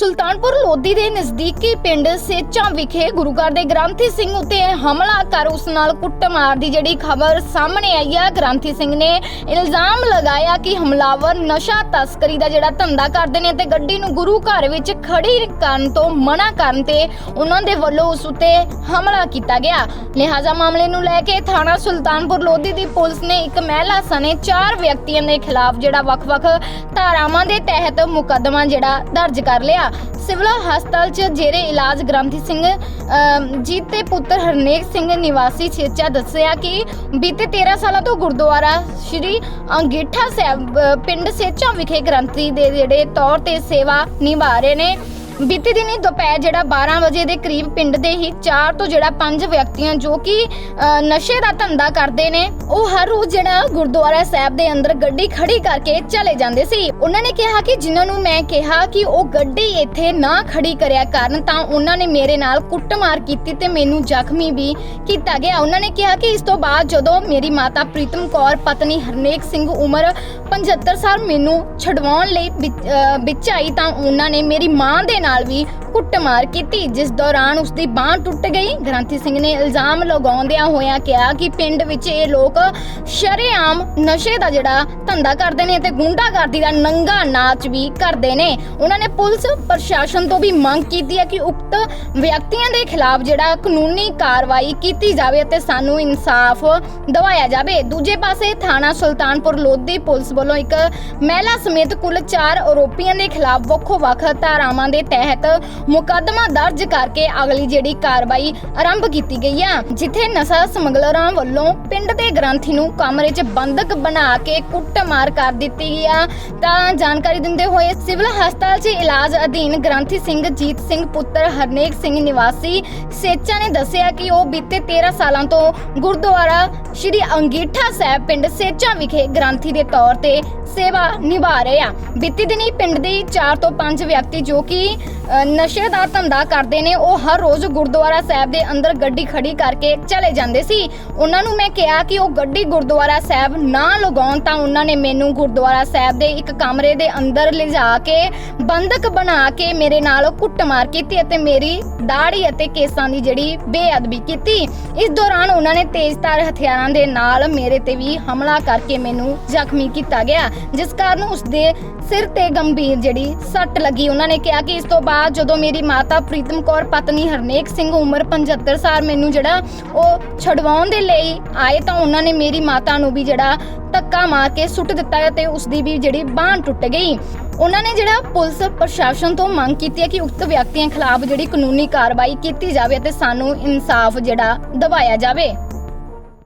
ਸੁਲਤਾਨਪੁਰ ਲੋਧੀ ਦੇ ਨਜ਼ਦੀਕੀ ਪਿੰਡ ਸੇਚਾਂ ਵਿਖੇ ਗੁਰੂ ਘਰ ਦੇ ਗ੍ਰੰਥੀ ਸਿੰਘ ਉਤੇ ਹਮਲਾ ਕਰ ਉਸ ਨਾਲ ਕੁੱਟਮਾਰ ਦੀ ਜਿਹੜੀ ਖਬਰ ਸਾਹਮਣੇ ਆਈ ਆ। ਗ੍ਰੰਥੀ ਸਿੰਘ ਨੇ ਇਲਜ਼ਾਮ ਲਗਾਇਆ ਕਿ ਹਮਲਾਵਰ ਨਸ਼ਾ ਤਸਕਰੀ ਦਾ ਜਿਹੜਾ ਧੰਦਾ ਕਰਦੇ ਨੇ ਤੇ ਗੱਡੀ ਨੂੰ ਗੁਰੂ ਘਰ ਵਿੱਚ ਖੜੀ ਕਰਨ ਤੋਂ ਮਨਾ ਕਰਨ ਤੇ ਉਹਨਾਂ ਦੇ ਵੱਲੋਂ ਉਸ ਉਤੇ ਹਮਲਾ ਕੀਤਾ ਗਿਆ। ਲਿਹਾਜ਼ਾ ਮਾਮਲੇ ਨੂੰ ਲੈ ਕੇ ਥਾਣਾ ਸੁਲਤਾਨਪੁਰ ਲੋਧੀ ਦੀ ਪੁਲਿਸ ਨੇ ਇੱਕ ਮਹਿਲਾ ਸਣੇ ਚਾਰ ਵਿਅਕਤੀਆਂ ਦੇ ਖਿਲਾਫ ਜਿਹੜਾ ਵੱਖ-ਵੱਖ ਧਾਰਾਵਾਂ ਦੇ ਤਹਿਤ ਮੁਕੱਦਮਾ ਜਿਹੜਾ ਦਰਜ ਕਰ ਲਿਆ। ਸਿਵਲ ਹਸਪਤਾਲ 'ਚ ਜੇਰੇ ਇਲਾਜ ਗ੍ਰੰਥੀ ਸਿੰਘ ਅਮ, ਜੀ ਤੇ ਪੁੱਤਰ ਹਰਨੇਕ ਸਿੰਘ ਨਿਵਾਸੀ ਛੇਚਾ ਦੱਸਿਆ ਕਿ ਬੀਤੇ 13 ਸਾਲਾਂ ਤੋਂ ਗੁਰਦੁਆਰਾ ਸ਼੍ਰੀ ਅੰਗੀਠਾ ਸਾਹਿਬ ਅ, ਪਿੰਡ ਸੇਚਾ ਵਿਖੇ ਗ੍ਰੰਥੀ ਦੇ ਜਿਹੜੇ ਤੌਰ ਤੇ ਸੇਵਾ ਨਿਭਾ ਰਹੇ ਨੇ। ਬੀਤੇ ਦਿਨੀ ਦੁਪਹਿਰ ਜਿਹੜਾ 12 ਵਜੇ ਦੇ ਕਰੀਬ ਪਿੰਡ ਦੇ ਹੀ ਚਾਰ ਤੋਂ ਜਿਹੜਾ 5 ਵਿਅਕਤੀਆਂ ਜੋ ਕਿ ਅ, ਨਸ਼ੇ ਦਾ ਧੰਦਾ ਕਰਦੇ ਨੇ ਉਹ ਹਰ ਰੋਜ਼ ਜਿਹੜਾ ਗੁਰਦੁਆਰਾ ਸਾਹਿਬ ਦੇ ਅੰਦਰ ਗੱਡੀ ਖੜੀ ਕਰਕੇ ਚਲੇ ਜਾਂਦੇ ਸੀ। ਉਹਨਾਂ ਨੇ ਕਿਹਾ ਕਿ ਜਿਨ੍ਹਾਂ ਨੂੰ ਮੈਂ ਕਿਹਾ ਕਿ ਉਹ ਗੱਡੀ ਇੱਥੇ ਨਾ ਖੜੀ ਕਰਿਆ ਕਰਨ ਤਾਂ ਉਹਨਾਂ ਨੇ ਮੇਰੇ ਨਾਲ ਕੁੱਟਮਾਰ ਕੀਤੀ ਤੇ ਮੈਨੂੰ ਜ਼ਖਮੀ ਵੀ ਕੀਤਾ ਗਿਆ। ਉਹਨਾਂ ਨੇ ਕਿਹਾ ਕਿ ਇਸ ਤੋਂ ਬਾਅਦ ਜਦੋਂ ਮੇਰੀ ਮਾਤਾ ਪ੍ਰੀਤਮ ਕੌਰ ਪਤਨੀ ਹਰਨੇਕ ਸਿੰਘ ਉਮਰ 75 ਸਾਲ ਮੈਨੂੰ ਛਡਵਾਉਣ ਲਈ ਵਿੱਚ- ਅਹ ਵਿੱਚ ਆਈ ਤਾਂ ਉਹਨਾਂ ਨੇ ਮੇਰੀ ਮਾਂ ਦੇ ਨਾਲ ਵੀ ਕੁੱਟਮਾਰ ਕੀਤੀ, ਜਿਸ ਦੌਰਾਨ ਉਸ ਦੀ ਬਾਹ ਟੁੱਟ ਗਈ। ਗ੍ਰੰਥੀ ਸਿੰਘ ਨੇ ਇਲਜ਼ਾਮ ਲਗਾਉਂਦਿਆਂ ਹੋਇਆਂ ਕਿਹਾ ਕਿ ਪਿੰਡ ਵਿੱਚ ਇਹ ਲੋਕ ਸ਼ਰੇਆਮ ਨਸ਼ੇ ਦਾ ਜਿਹੜਾ ਧੰਦਾ ਕਰਦੇ ਨੇ ਤੇ ਗੁੰਡਾਗਰਦੀ ਦਾ ਨੰਗਾ ਨਾਚ ਵੀ ਕਰਦੇ ਨੇ। ਉਹਨਾਂ ਨੇ ਪੁਲਿਸ, ਪ੍ਰਸ਼ਾਸਨ ਤੋਂ ਵੀ ਮੰਗ ਕੀਤੀ ਹੈ ਕਿ ਉਕਤ ਵਿਅਕਤੀਆਂ ਦੇ ਖਿਲਾਫ ਜਿਹੜਾ ਕਾਨੂੰਨੀ ਕਾਰਵਾਈ ਕੀਤੀ ਜਾਵੇ ਅਤੇ ਸਾਨੂੰ ਇਨਸਾਫ ਦਿਵਾਇਆ ਜਾਵੇ। ਦੂਜੇ ਪਾਸੇ ਥਾਣਾ ਸੁਲਤਾਨਪੁਰ ਲੋਧੀ ਪੁਲਿਸ ਵੱਲੋਂ ਇੱਕ ਮਹਿਲਾ ਸਮੇਤ ਕੁੱਲ 4 ਆਰੋਪੀਆਂ ਦੇ ਖਿਲਾਫ ਵੱਖੋ-ਵੱਖ ਧਾਰਾਵਾਂ ਦੇ ਤਹਿਤ ਮੁਕੱਦਮਾ ਦਰਜ ਕਰਕੇ ਅਗਲੀ ਜਿਹੜੀ ਕਾਰਵਾਈ ਆਰੰਭ ਕੀਤੀ ਗਈ ਆ, ਜਿੱਥੇ ਨਸ਼ਾ ਸਮਗਲਰਾਂ ਵੱਲੋਂ ਪਿੰਡ ਦੇ ਗ੍ਰੰਥੀ ਨੂੰ ਕਮਰੇ 'ਚ ਬੰਦਕ ਬਣਾ ਕੇ ਕੁੱਟਮਾਰ ਕਰ ਦਿੱਤੀ ਗਈ ਆ। ਤਾਂ ਜਾਣਕਾਰੀ ਦਿੰਦੇ ਹੋਏ ਸਿਵਲ ਹਸਪਤਾਲ 'ਚ ਇਲਾਜ ਅਧੀਨ ਗ੍ਰੰਥੀ ਸਿੰਘ ਜੀਤ ਸਿੰਘ, ਪੁੱਤਰ ਹਰਨੇਕ ਸਿੰਘ ਨਿਵਾਸੀ ਸੇਚਾ ਨੇ ਦੱਸਿਆ ਕਿ ਉਹ ਬੀਤੇ 13 ਸਾਲਾਂ ਤੋਂ ਗੁਰਦੁਆਰਾ ਸ਼੍ਰੀ ਅੰਗੀਠਾ ਸਾਹਿਬ ਪਿੰਡ ਸੇਚਾ ਵਿਖੇ ਗ੍ਰੰਥੀ ਦੇ ਤੌਰ ਤੇ ਸੇਵਾ ਨਿਭਾ ਰਹੇ ਆ। ਬੀਤੀ ਦਿਨੀ ਪਿੰਡ ਦੇ 4 ਤੋਂ 5 ਵਿਅਕਤੀ ਜੋ ਕਿ ਨਸ਼ੇ ਨਸ਼ੇ ਦਾ ਧੰਦਾ ਕਰਦੇ ਨੇ, ਉਹ ਹਰ ਰੋਜ਼ ਗੁਰਦੁਆਰਾ ਸਾਹਿਬ ਦੇ ਅੰਦਰ ਗੱਡੀ ਖੜੀ ਕਰਕੇ ਚਲੇ ਜਾਂਦੇ ਸੀ। ਉਹਨਾਂ ਨੂੰ ਮੈਂ ਕਿਹਾ ਕਿ ਉਹ ਗੱਡੀ ਗੁਰਦੁਆਰਾ ਸਾਹਿਬ ਨਾ ਲਗਾਉਣ ਤਾਂ ਉਹਨਾਂ ਨੇ ਮੈਨੂੰ ਗੁਰਦੁਆਰਾ ਸਾਹਿਬ ਦੇ ਇੱਕ ਕਮਰੇ ਦੇ ਅੰਦਰ ਲਿਜਾ ਕੇ ਬੰਦਕ ਬਣਾ ਕੇ ਮੇਰੇ ਨਾਲ ਕੁੱਟਮਾਰ ਕੀਤੀ ਅਤੇ ਮੇਰੀ ਦਾੜੀ ਅਤੇ ਕੇਸਾਂ ਦੀ ਜਿਹੜੀ ਬੇਅਦਬੀ ਕੀਤੀ। ਇਸ ਦੌਰਾਨ ਉਹਨਾਂ ਨੇ ਤੇਜ਼ਧਾਰ ਹਥਿਆਰਾਂ ਦੇ ਨਾਲ ਮੇਰੇ ਤੇ ਵੀ ਹਮਲਾ ਕਰਕੇ ਮੈਨੂੰ ਜ਼ਖਮੀ ਕੀਤਾ ਗਿਆ, ਜਿਸ ਕਾਰਨ ਉਸ ਦੇ ਸਿਰ ਤੇ ਗੰਭੀਰ ਜਿਹੜੀ ਸੱਟ ਲੱਗੀ। ਉਹਨਾਂ ਨੇ ਕਿਹਾ ਕਿ ਇਸ ਤੋਂ ਬਾਅਦ ਜਦੋਂ ਮੇਰੀ ਮਾਤਾ ਪ੍ਰੀਤਮ ਕੌਰ, ਪਤਨੀ ਹਰਨੇਕ ਸਿੰਘ ਉਮਰ 75 ਸਾਲ ਮੈਨੂੰ ਜਿਹੜਾ ਉਹ ਛਡਵਾਉਣ ਦੇ ਲਈ ਆਏ ਤਾਂ ਉਹਨਾਂ ਨੇ ਮੇਰੀ ਮਾਤਾ ਨੂੰ ਵੀ ਜਿਹੜਾ ਧੱਕਾ ਮਾਰ ਕੇ ਸੁੱਟ ਦਿੱਤਾ ਤੇ ਉਸ ਦੀ ਵੀ ਜਿਹੜੀ ਬਾਂਹ ਟੁੱਟ ਗਈ। ਉਹਨਾਂ ਨੇ ਜਿਹੜਾ ਪੁਲਿਸ ਪ੍ਰਸ਼ਾਸਨ ਤੋਂ ਮੰਗ ਕੀਤੀ ਹੈ ਕਿ ਉਕਤ ਵਿਅਕਤੀਆਂ ਖਿਲਾਫ ਜਿਹੜੀ ਕਾਨੂੰਨੀ ਕਾਰਵਾਈ ਕੀਤੀ ਜਾਵੇ ਤੇ ਸਾਨੂੰ ਇਨਸਾਫ ਜਿਹੜਾ ਦਿਵਾਇਆ ਜਾਵੇ।